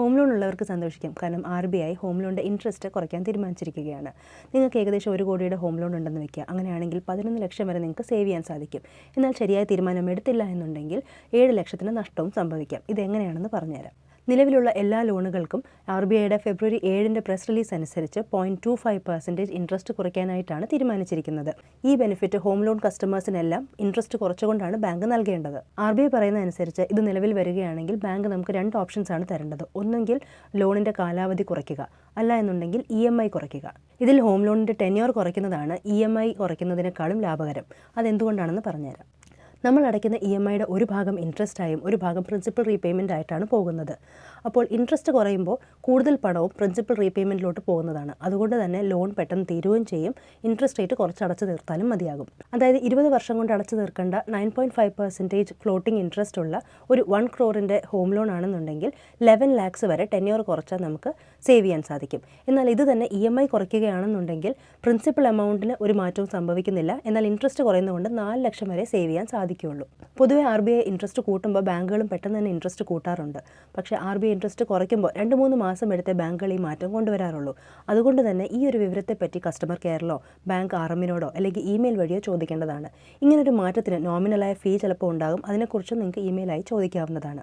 Home loan ഉള്ളവർക്ക് സന്തോഷിക്കാം. കാരണം ആർ ബി ഐ ഹോം ലോണിന്റെ ഇൻട്രസ്റ്റ് കുറയ്ക്കാൻ തീരുമാനിച്ചിരിക്കുകയാണ്. നിങ്ങൾക്ക് ഏകദേശം ഒരു കോടിയുടെ ഹോം ലോൺ ഉണ്ടെന്ന് വെക്കുക അങ്ങനെയാണെങ്കിൽ പതിനൊന്ന് ലക്ഷം വരെ നിങ്ങൾക്ക് സേവ് ചെയ്യാൻ സാധിക്കും. എന്നാൽ ശരിയായ തീരുമാനം എടുത്തില്ല എന്നുണ്ടെങ്കിൽ ഏഴ് ലക്ഷത്തിന് നഷ്ടവും സംഭവിക്കാം. ഇതെങ്ങനെയാണെന്ന് പറഞ്ഞുതരാം. നിലവിലുള്ള എല്ലാ ലോണുകൾക്കും ആർ ബി ഐയുടെ ഫെബ്രുവരി ഏഴിന്റെ പ്രസ് റിലീസ് അനുസരിച്ച് point two five percentage interest കുറയ്ക്കാനായിട്ടാണ് തീരുമാനിച്ചിരിക്കുന്നത്. ഈ ബെനിഫിറ്റ് ഹോം ലോൺ കസ്റ്റമേഴ്സിനെല്ലാം ഇൻട്രസ്റ്റ് കുറച്ചുകൊണ്ടാണ് ബാങ്ക് നൽകേണ്ടത്. ആർ ബി ഐ പറയുന്ന അനുസരിച്ച് ഇത് നിലവിൽ വരികയാണെങ്കിൽ ബാങ്ക് നമുക്ക് രണ്ട് ഓപ്ഷൻസ് ആണ് തരേണ്ടത്. ഒന്നെങ്കിൽ ലോണിന്റെ കാലാവധി കുറയ്ക്കുക അല്ല എന്നുണ്ടെങ്കിൽ ഇ എം ഐ കുറയ്ക്കുക. ഇതിൽ ഹോം ലോണിന്റെ ടെന്യൂർ കുറയ്ക്കുന്നതാണ് ഇ എം ഐ കുറയ്ക്കുന്നതിനേക്കാളും ലാഭകരം. അതെന്തുകൊണ്ടാണെന്ന് പറഞ്ഞുതരാം. നമ്മൾ അടയ്ക്കുന്ന ഇ എം ഐയുടെ ഒരു ഭാഗം ഇൻട്രസ്റ്റ് ആയും ഒരു ഭാഗം പ്രിൻസിപ്പൽ റീപേയ്മെന്റ് ആയിട്ടാണ് പോകുന്നത്. അപ്പോൾ ഇൻട്രസ്റ്റ് കുറയുമ്പോൾ കൂടുതൽ പണവും പ്രിൻസിപ്പൽ റീപേയ്മെന്റിലോട്ട് പോകുന്നതാണ്. അതുകൊണ്ട് തന്നെ ലോൺ പെട്ടെന്ന് തീരുകയും ചെയ്യും. ഇൻട്രസ്റ്റ് റേറ്റ് കുറച്ച് അടച്ചു തീർത്താലും മതിയാകും. അതായത് ഇരുപത് വർഷം കൊണ്ട് അടച്ചു തീർക്കേണ്ട nine point five percentage floating interest ഉള്ള ഒരു വൺ ക്രോറിന്റെ ഹോം ലോൺ ആണെന്നുണ്ടെങ്കിൽ ലെവൻ ലാക്സ് വരെ ടെന്യൂർ കുറച്ചാൽ നമുക്ക് സേവ് ചെയ്യാൻ സാധിക്കും. എന്നാൽ ഇത് തന്നെ ഇ എം ഐ കുറയ്ക്കുകയാണെന്നുണ്ടെങ്കിൽ പ്രിൻസിപ്പൽ എമൗണ്ടിന് ഒരു മാറ്റവും സംഭവിക്കുന്നില്ല. എന്നാൽ ഇൻട്രസ്റ്റ് കുറയുന്നതുകൊണ്ട് നാല് ലക്ഷം വരെ സേവ് ചെയ്യാൻ സാധിക്കുകയുള്ളൂ പൊതുവേ ആർ ബി ഐ ഇൻട്രസ്റ്റ് കൂട്ടുമ്പോൾ ബാങ്കുകളും പെട്ടെന്ന് തന്നെ ഇൻട്രസ്റ്റ് കൂട്ടാറുണ്ട്. പക്ഷേ ആർ ബി ഐ ഇൻട്രസ്റ്റ് കുറയ്ക്കുമ്പോൾ രണ്ട് മൂന്ന് മാസം എടുത്തേ ബാങ്കുകൾ ഈ മാറ്റം കൊണ്ടുവരാറുള്ളൂ. അതുകൊണ്ട് തന്നെ ഈ ഒരു വിവരത്തെപ്പറ്റി കസ്റ്റമർ കെയറിലോ ബാങ്ക് ആർ എമ്മിനോടോ അല്ലെങ്കിൽ ഇമെയിൽ വഴിയോ ചോദിക്കേണ്ടതാണ്. ഇങ്ങനൊരു മാറ്റത്തിന് നോമിനലായ ഫീ ചിലപ്പോൾ ഉണ്ടാകും. അതിനെക്കുറിച്ച് നിങ്ങൾക്ക് ഇമെയിലായി ചോദിക്കാവുന്നതാണ്.